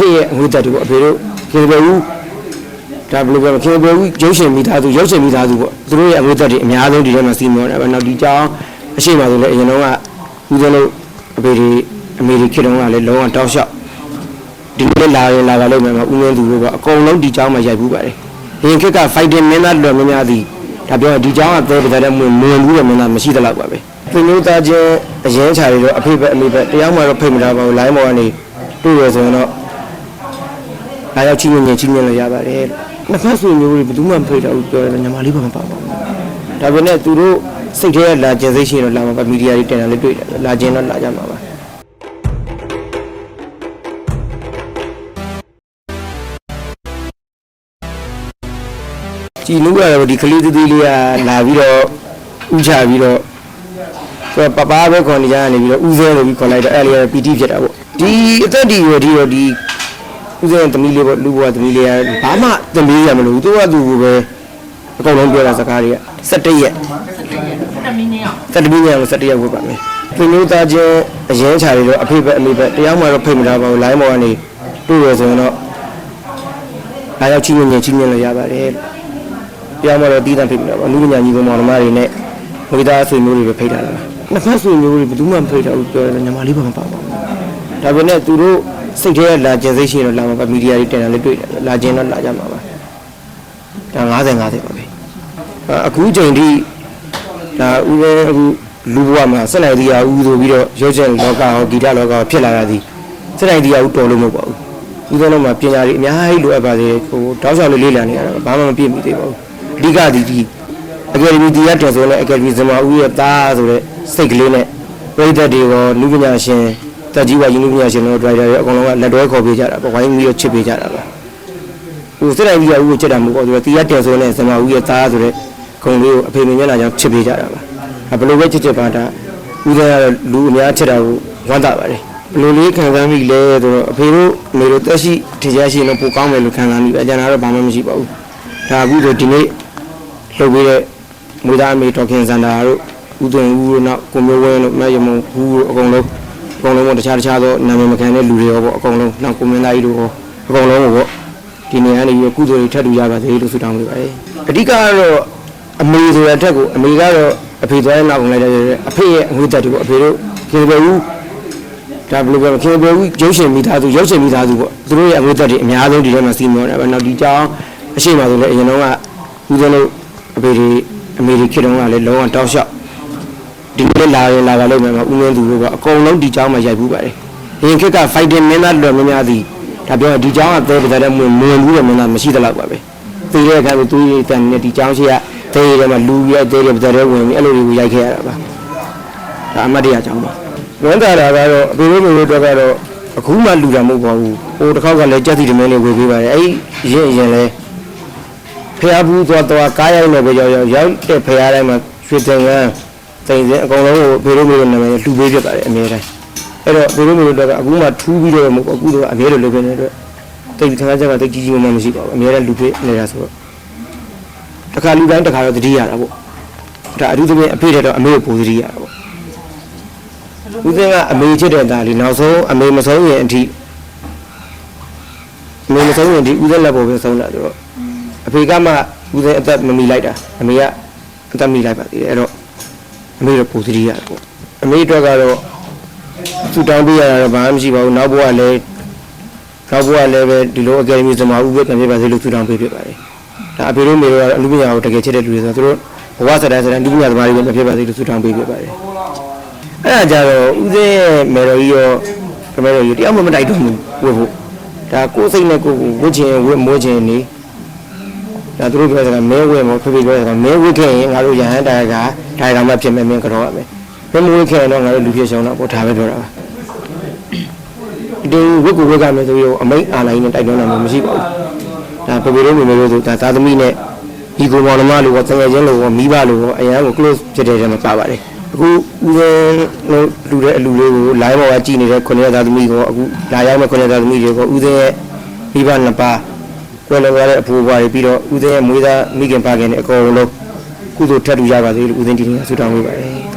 ဖေ့ရဲ့အငွေတက်တူပေါ့အဖေတို့ခင်ဗျာဦးဒါဘယ်လိုပြောမလဲခင်ဗျာဦးရုပ်ရှင်မိသားစုရုပ်ရှင်မိသားစုပေါ့သူတို့ရဲ့အငွေတက်တွေအများဆုံးဒီထဲမှာစီမောတယ်နောက်ဒီကြောင်းအရှိမဆိုလဲအရင်တော့ကဦးဇင်းတို့အဖေတွေအမေတွေခေတုန်းကလည်းလုံးဝတောက်လျှောက်ဒီနေ့လာရင်လာပါလိမ့်မယ်မှာဦးမင်းသူတို့ကအကုန်လုံးဒီကြောင်းမှာရိုက်ဘူးပါတယ်ရင်ခက်က fighting မင်းသားလွယ်မများသည်ဒါပြောဒီကြောင်းကသဲပဒတဲ့မွေမွေဘူးတဲ့မင်းသားမရှိသလောက်ပါပဲသူမျိုးသားချင်းအရင်ခြာတွေတော့အဖေပဲအမေပဲတရားမှတော့ဖိတ်မထားပါဘူး line ပေါ်ကနေတွေ့ရဆိုရင်တော့ လာရောက်ချင်းချင်းချင်းချင်းလည်းရပါတယ်။နှစ်ဖက်ဆွေမျိုးတွေဘယ်သူမှမဖိတ်တော့ဘူးပြောတယ်ညီမလေးဘာမှမပါပါဘူး။ဒါပေမဲ့သူတို့စိတ်ထဲကလာကျင်စိတ်ရှိရင်တော့လာမှာပါမီဒီယာတွေတင်တာလည်းတွေ့တယ်လာကျင်တော့လာကြမှာပါ။ကြည်နူးရတော့ဒီကလေးသေးသေးလေးကလာပြီးတော့ဥချပြီးတော့ဆိုတော့ပပပဲခေါ်နေကြကနေပြီးတော့ဥစဲလို့ပြီးခေါ်လိုက်တော့အဲ့လေပီတိဖြစ်တာပေါ့ဒီအသက်ဒီရောဒီရောဒီ ဥစဲသမီးလေးပေါ့လူဘွားသမီးလေးကဘာမှသမီးရမလို့သူကသူကိုပဲအကုန်လုံးပြောတာစကားတွေက17ရက်17မိနစ်အောင်17မိနစ်အောင်17ရက်ဝတ်ပါမယ်သူမျိုးသားချင်းအရင်ချာတွေတော့အဖေပဲအမေပဲတရားမှတော့ဖိတ်မထားပါဘူးလိုင်းပေါ်ကနေတွေ့ရဆိုရင်တော့အားရောက်ချင်းချင်းချင်းချင်းလည်းရပါတယ်ပြောင်းမတော့တီးတန့်ဖိတ်ပြီးတော့အနုပညာညီကောင်မောင်နှမတွေနဲ့ဝိသားဆွေမျိုးတွေပဲဖိတ်ထားတာပါနှစ်ဖက်ဆွေမျိုးတွေဘယ်သူမှမဖိတ်တော့ဘူးပြောတယ်ညီမလေးဘာမှမပါပါဘူးဒါပေမဲ့သူတို့ စိတ်ထဲကလာကျင်စိတ်ရှိရင်တော့လာမှာပါမီဒီယာတွေတင်တာလည်းတွေ့တယ်လာကျင်တော့လာကြမှာပါဒါ90 50ပါပဲအခုချိန်ထိဒါဥပအခုလူဘဝမှာစက်နိုင်တရားဦးဆိုပြီးတော့ရုပ်ရှင်လောကဟောဂီတလောကဖြစ်လာတာဒီစက်နိုင်တရားဦးတော်လို့မဟုတ်ပါဘူးဦးဆုံးတော့မှာပညာတွေအများကြီးလိုအပ်ပါသေးဟိုတောက်လျှောက်လေးလေးလာနေရတာဘာမှမပြည့်မီသေးပါဘူးအဓိကဒီဒီအကယ်ဒမီတရားတော်ဆိုလဲအကယ်ဒမီဇမာဦးရဲ့သားဆိုတဲ့စိတ်ကလေးနဲ့ပြည်သက်တွေရောလူပညာရှင် တက်ကြီးဝါယူလူပညာရှင်တို့ဒရိုက်တာတွေအကုန်လုံးကလက်တွဲခေါ်ပေးကြတာပေါ့ဝိုင်းပြီးတော့ချစ်ပေးကြတာပါဟိုစစ်တိုင်းကြီးကဦးကိုချစ်တာမဟုတ်ဘူးဆိုတော့တရားတော်ဆိုလဲဇမာဦးရဲ့သားဆိုတဲ့ခုံလေးကိုအဖေမင်းမျက်နှာကြောင့်ချစ်ပေးကြတာပါအဘလို့ပဲချစ်ချစ်ပါတာဦးသားကတော့လူအများချစ်တာကိုဝမ်းသာပါတယ်ဘယ်လိုလေးခံစားမိလဲဆိုတော့အဖေတို့အမေတို့တက်ရှိထင်ရှားရှိရင်တော့ပိုကောင်းမယ်လို့ခံစားမိပဲအကျဉ်းတော့ဘာမှမရှိပါဘူးဒါအခုဆိုဒီနေ့လှုပ်ပြီးတဲ့မွေသားအမေတော်ခင်စန္ဒာတို့ဦးသွင်ဦးတို့နောက်ကိုမျိုးဝင်းတို့မရမုံဘူးတို့အကုန်လုံး အကုန်လုံးပေါ့တခြားတခြားသောနာမည်မခံတဲ့လူတွေရောပေါ့အကုန်လုံးနောက်ကိုမင်းသားကြီးတို့ရောအကုန်လုံးကိုပေါ့ဒီနေရာနေပြီးကုသိုလ်တွေထပ်တူရပါစေလို့ဆုတောင်းပေးပါတယ်အဓိကကတော့အမေဆိုတဲ့အထက်ကိုအမေကတော့အဖေသွားတဲ့နောက်ဝင်လိုက်တဲ့အဖေရဲ့အငွေသက်တွေပေါ့အဖေတို့ခင်ဗျဦးဒါဘယ်လိုပြောမလဲခင်ဗျဦးရုပ်ရှင်မိသားစုရုပ်ရှင်မိသားစုပေါ့သူတို့ရဲ့အငွေသက်တွေအများဆုံးဒီထဲမှာစီးမောတယ်ဗောနောက်ဒီကြောင်းအရှိမဆိုလည်းအရင်တော့ကဦးဇင်းတို့အဖေတွေအမေတွေခေတ္တကလည်းလုံးဝတောက်လျှောက် ဒီနေ့လာရင်လာပါလိမ့်မယ်မဦးမင်းသူတို့ကအကုန်လုံးဒီเจ้าမှာရိုက်ဘူးပါတယ်ရင်ခက်က fighting မင်းသားတော်များများသည်ဒါပြောရင်ဒီเจ้าကသဲပတဲ့မွေမွေဘူးတဲ့မင်းသားမရှိသလောက်ပါပဲသိတဲ့အခါမှာသူရဲ့တန်နဲ့ဒီเจ้าရှိကသဲရဲမှာလူရဲ့သဲရဲပတဲ့ဝင်ပြီးအဲ့လိုတွေကိုရိုက်ခဲ့ရတာပါဒါအမတ်တရားเจ้าပါဝန်တာတာကတော့အဖေတို့မျိုးတို့ကတော့အခုမှလူတာမဟုတ်ပါဘူးဟိုတစ်ခေါက်ကလည်းကြက်စီတမင်းလေးဝေပေးပါတယ်အဲ့ရင်ရင်လဲ ဖះဘူးသွားသွားကားရိုက်နေပဲရောက်ရောက်ရောက်တဲ့ဖះတိုင်းမှာရွှေတင်ကန်း တိမ်စင်အကုန်လုံးကိုဖေရိုးမျိုးနာမည်လှူပေးပြပါတယ်အများတိုင်းအဲ့တော့ဖေရိုးမျိုးတော့အခုမှထူးပြီးတော့မဟုတ်အခုတော့အများလိုလုပ်နေတဲ့တိတ်ထန်းချက်ကတိတ်ကြီးကြီးမှမရှိပါဘူးအများတိုင်းလှူပေးနေတာဆိုတော့တခါလူတိုင်းတခါတော့တတိရတာပေါ့ဒါအထူးသဖြင့်အဖေတဲ့တော့အမေကိုပိုတတိရတာပေါ့ဦးစင်းကအမေချစ်တဲ့သားလေးနောက်ဆုံးအမေမဆုံးရင်အထိအမေမဆုံးရင်ဒီဦးစင်းလက်ပေါ်ပဲဆုံးတာဆိုတော့အဖေကမှဦးစင်းအသက်မမီလိုက်တာအမေကအသက်မီလိုက်ပါသေးတယ်အဲ့တော့ အမေတော့ပူသတိရတယ်ပေါ့အမေအတွက်ကတော့သူတောင်းပေးရတာတော့ဘာမှမရှိပါဘူးနောက်ဘဝလည်းနောက်ဘဝလည်းပဲဒီလိုအကယ်ဒမီစမာဦးပဲပြန်ပြပါစေလို့သူတောင်းပေးဖြစ်ပါတယ်ဒါအဖေတို့မေတို့ကတော့အလူပညာကိုတကယ်ချစ်တဲ့လူတွေဆိုတော့သူတို့ဘဝစတဲ့စတဲ့လူပညာသမားတွေပဲပြန်ပြပါစေလို့သူတောင်းပေးဖြစ်ပါတယ်အဲ့ဒါကြတော့ဦးစင်းရဲ့မေတော်ကြီးရောကမေတော်ကြီးတယောက်မှမတိုက်တော့ဘူးဝတ်ဖို့ဒါကိုယ်စိတ်နဲ့ကိုယ်ကိုဝတ်ချင်ဝတ်မိုးချင်နေ ဒါသူတို့ပြောစကားမဲဝဲမဖေဖေပြောစကားမဲဝဲခဲ့ရင်ငါတို့ရဟန်းတာကဒါရမဖြစ်မယ်မင်းကြောက်ရမယ်မဲမဝဲခဲ့ရင်တော့ငါတို့လူဖြစ်ဆောင်တော့ပေါ့ဒါပဲပြောတာပါဒီဝက်ကူဝက်ကမယ်ဆိုပြီးအမိတ်အာလိုင်းနဲ့တိုက်တွန်းတာမျိုးမရှိပါဘူးဒါဖေဖေတို့မိမေတို့ဆိုဒါသာသမီနဲ့ဒီကိုမောင်နှမလို့ရောတငယ်ချင်းလို့ရောမိဘလို့ရောအရန်ကို close ဖြစ်တဲ့ထဲမှာပါပါတယ်အခုဦးစင်းတို့လူတဲ့အလူလေးကို live ပေါ်ကကြည့်နေတဲ့ခုနှစ်သာသမီကိုအခုလာရောက်မဲ့ခုနှစ်သာသမီတွေကိုဦးစင်းရဲ့မိဘနှစ်ပါး ကွယ်လွန်သွားတဲ့အဖိုးအဖွားတွေပြီးတော့ဦးသိန်းရဲ့မွေးသားမိခင်ဖခင်တွေအကုန်လုံးကုသိုလ်ထပ်တူရပါစေလို့ဦးသိန်းဒီနေ့ဆုတောင်းပေးပါတယ်